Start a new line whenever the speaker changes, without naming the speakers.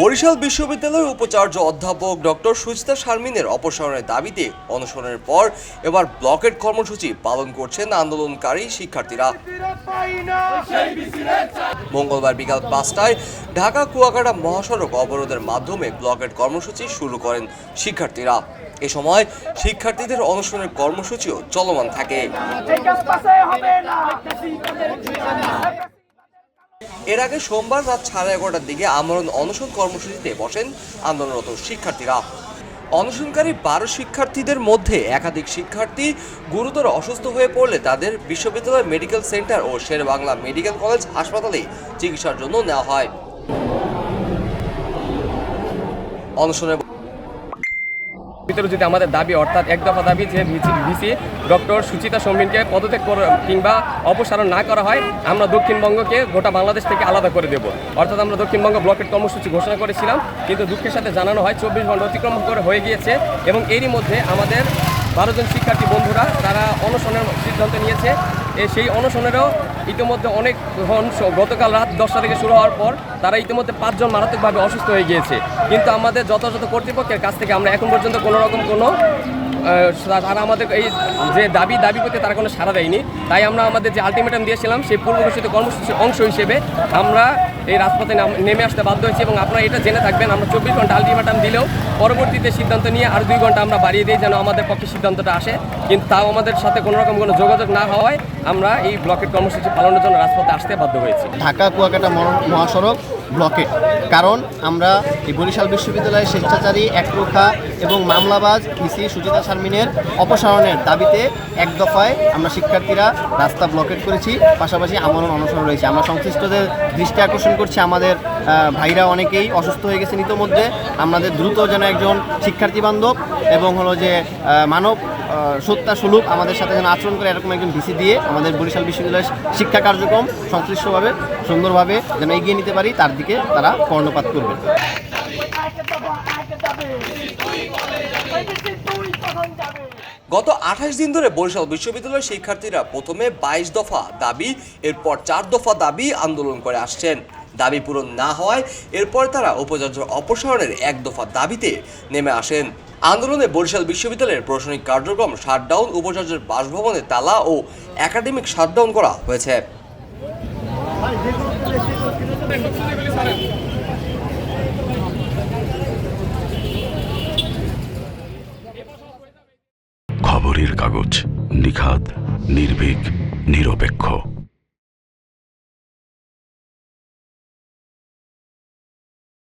বরিশাল বিশ্ববিদ্যালয়ের উপাচার্য অধ্যাপক ডক্টর সুচিতা শারমিনের অপসারণের দাবিতে অনশনের পর এবার ব্লকেট কর্মসূচি পালন করছেন আন্দোলনকারী শিক্ষার্থীরা। মঙ্গলবার বিকাল পাঁচটায় ঢাকা কুয়াকাটা মহাসড়ক অবরোধের মাধ্যমে ব্লকেট কর্মসূচি শুরু করেন শিক্ষার্থীরা। এ সময় শিক্ষার্থীদের অনশনের কর্মসূচিও চলমান থাকে। এর আগে সোমবার রাত সাড়ে এগারোটার দিকে আমরণ অনশন কর্মসূচিতে বসেন আন্দোলনরত শিক্ষার্থীরা। অনশনকারী বারো শিক্ষার্থীদের মধ্যে একাধিক শিক্ষার্থী গুরুতর অসুস্থ হয়ে পড়লে তাদের বিশ্ববিদ্যালয় মেডিকেল সেন্টার ও শেরবাংলা মেডিকেল কলেজ হাসপাতালে চিকিৎসার জন্য নেওয়া হয়। অনশনের
ভিতরে যদি আমাদের দাবি, অর্থাৎ এক দফা দাবি যে ভিসি ডক্টর সুচিতা সৌমিনকে পদত্যাগ কিংবা অপসারণ না করা হয়, আমরা দক্ষিণবঙ্গকে গোটা বাংলাদেশ থেকে আলাদা করে দেব। অর্থাৎ আমরা দক্ষিণবঙ্গ ব্লকের কর্মসূচি ঘোষণা করেছিলাম, কিন্তু দুঃখের সাথে জানানো হয়, চব্বিশ ঘণ্টা অতিক্রম করে হয়ে গিয়েছে এবং এরই মধ্যে আমাদের বারো জন শিক্ষার্থী বন্ধুরা, তারা অনশনের সিদ্ধান্ত নিয়েছে। সেই অনশনেরও ইতিমধ্যে অনেক গতকাল রাত দশটা থেকে শুরু হওয়ার পর তারা ইতিমধ্যে পাঁচজন মারাত্মকভাবে অসুস্থ হয়ে গিয়েছে। কিন্তু আমাদের যথাযথ কর্তৃপক্ষের কাছ থেকে আমরা এখন পর্যন্ত কোনো রকম কোনো তারা আমাদের এই যে দাবি দাবি করতে তারা কোনো সাড়া দেয়নি। তাই আমরা আমাদের যে আলটিমেটাম দিয়েছিলাম, সেই পূর্ব ঘোষিত কর্মসূচির অংশ হিসেবে আমরা এই রাজপথে নাম- নেমে আসতে বাধ্য হয়েছি এবং আপনারা এটা জেনে থাকবেন, আমরা চব্বিশ ঘণ্টা আলটিমেটাম দিলেও পরবর্তীতে সিদ্ধান্ত নিয়ে আর দুই ঘণ্টা আমরা বাড়িয়ে দিই যেন আমাদের পক্ষে সিদ্ধান্তটা আসে। কিন্তু তাও আমাদের সাথে কোনো রকম কোনো যোগাযোগ না হওয়ায় আমরা এই ব্লকের কর্মসূচি পালনের জন্য রাজপথে আসতে বাধ্য হয়েছি।
ঢাকা কুয়াকাটা মহাসড়ক ব্লকে। কারণ আমরা এই বরিশাল বিশ্ববিদ্যালয়ের স্বেচ্ছাচারী, একরোখা এবং মামলাবাজ ইসি সুচিতা শারমিনের অপসারণের দাবিতে এক দফায় আমরা শিক্ষার্থীরা রাস্তা ব্লকেট করেছি। পাশাপাশি আমরণ অনশন রয়েছে। আমরা সংশ্লিষ্টদের দৃষ্টি আকর্ষণ করছি। আমাদের ভাইরা অনেকেই অসুস্থ হয়ে গেছেন ইতোমধ্যে। আমাদের দ্রুত যেন একজন শিক্ষার্থী বান্ধব এবং হলো যে মানব সত্তা সুলুক আমাদের সাথে যেন আচরণ করে এরকম একজন ভিসি দিয়ে আমাদের বরিশাল বিশ্ববিদ্যালয়ের শিক্ষা কার্যক্রম সংশ্লিষ্টভাবে, সুন্দরভাবে যেন এগিয়ে নিতে পারি, তার দিকে তারা কর্ণপাত করবে।
গত আঠাশ দিন ধরে বরিশাল বিশ্ববিদ্যালয়ের শিক্ষার্থীরা প্রথমে বাইশ দফা দাবি, এরপর চার দফা দাবি আন্দোলন করে আসছেন। দাবি পূরণ না হওয়ায় এরপর তারা উপাচার্য অপসারণের এক দফা দাবিতে নেমে আসেন। আন্দোলনে বরিশাল বিশ্ববিদ্যালয়ের প্রশাসনিক কার্যক্রম শাটডাউন, উপাচার্যের বাসভবনে তালা ও একাডেমিক শাটডাউন করা হয়েছে।
খবরের কাগজ নিখাদ, নির্ভীক, নিরপেক্ষ।